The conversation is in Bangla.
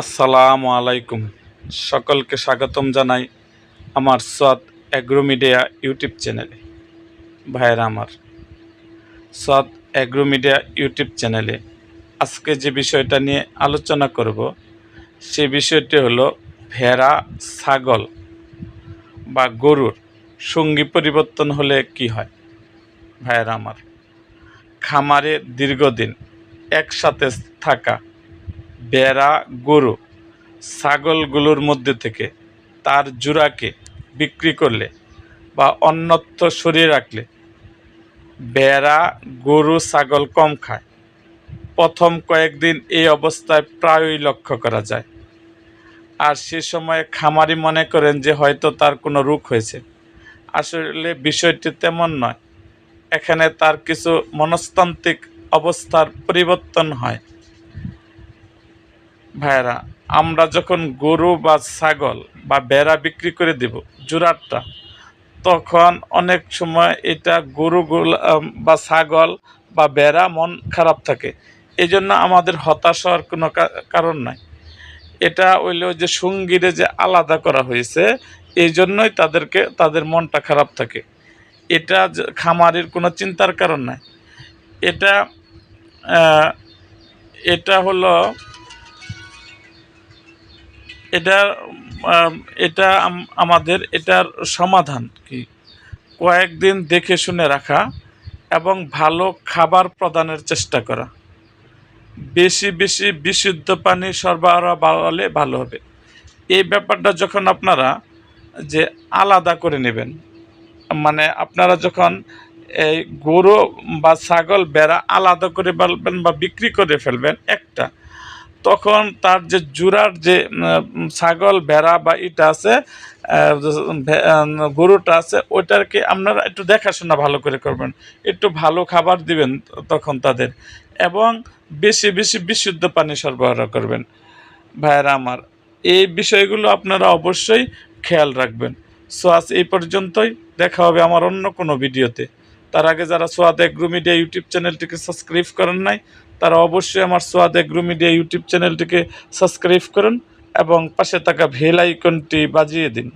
আসসালামু আলাইকুম। সকলকে স্বাগতম জানাই আমার সোয়াদ অ্যাগ্রো মিডিয়া ইউটিউব চ্যানেলে। ভাইয়েরা আমার, সোয়াদ অ্যাগ্রো মিডিয়া ইউটিউব চ্যানেলে আজকে যে বিষয়টা নিয়ে আলোচনা করব, সে বিষয়টি হলো ভেড়া, ছাগল বা গরুর সঙ্গী পরিবর্তন হলে কি হয়? ভাইয়েরা আমার, খামারে দীর্ঘদিন একসাথে থাকা বেড়া গরু ছাগলগুলোর মধ্যে থেকে তার জোড়াকে বিক্রি করলে বা অন্যত্র সরিয়ে রাখলে বেড়া গরু ছাগল কম খায়। প্রথম কয়েকদিন এই অবস্থায় প্রায়ই লক্ষ্য করা যায়। আর সে সময়ে খামারি মনে করেন যে হয়তো তার কোনো রোগ হয়েছে। আসলে বিষয়টি তেমন নয়। এখানে তার কিছু মনস্তান্ত্রিক অবস্থার পরিবর্তন হয়। ভাইয়েরা, আমরা যখন গরু বা ছাগল বা বেড়া বিক্রি করে দেব জোড়ারটা তখন অনেক সময় এটা গরুগুলো বা ছাগল বা বেড়া মন খারাপ থাকে। এই জন্য আমাদের হতাশ হওয়ার কোনো কারণ নাই। এটা হইল যে সঙ্গীরে যে আলাদা করা হয়েছে এই জন্যই তাদেরকে, তাদের মনটা খারাপ থাকে। এটা খামারের কোনো চিন্তার কারণ নাই। এটা এটা হলো এটা এটা আমাদের এটার সমাধান কি? কয়েকদিন দেখে শুনে রাখা এবং ভালো খাবার প্রদানের চেষ্টা করা। বেশি বেশি বিশুদ্ধ পানি সরবরাহ বাড়ালে ভালো হবে। এই ব্যাপারটা যখন আপনারা যে আলাদা করে নেবেন মানে আপনারা যখন এই গরু বা ছাগল বেড়া আলাদা করে ফেলবেন বা বিক্রি করে ফেলবেন, একটা তখন তার যে জোড়ার যে ছাগল, ভেড়া বা ইটা আছে গরুটা আছে, ওইটাকে আপনারা একটু দেখাশোনা ভালো করে করবেন। একটু ভালো খাবার দিবেন তখন তাদের। এবং বেশি বেশি বিশুদ্ধ পানি সরবরাহ করবেন। ভাইয়েরা আমার, এই বিষয়গুলো আপনারা অবশ্যই খেয়াল রাখবেন। সো, আজ এই পর্যন্তই। দেখা হবে আমার অন্য কোনো ভিডিওতে। তার আগে যারা সোয়াদ এগ্রো মিডিয়া ইউটিউব চ্যানেলটিকে সাবস্ক্রাইব করেন নাই তারা অবশ্যই আমার সোয়াদ এগ্রো মিডিয়া ইউটিউব চ্যানেলটিকে সাবস্ক্রাইব করুন এবং পাশে থাকা ভেল আইকনটি বাজিয়ে দিন।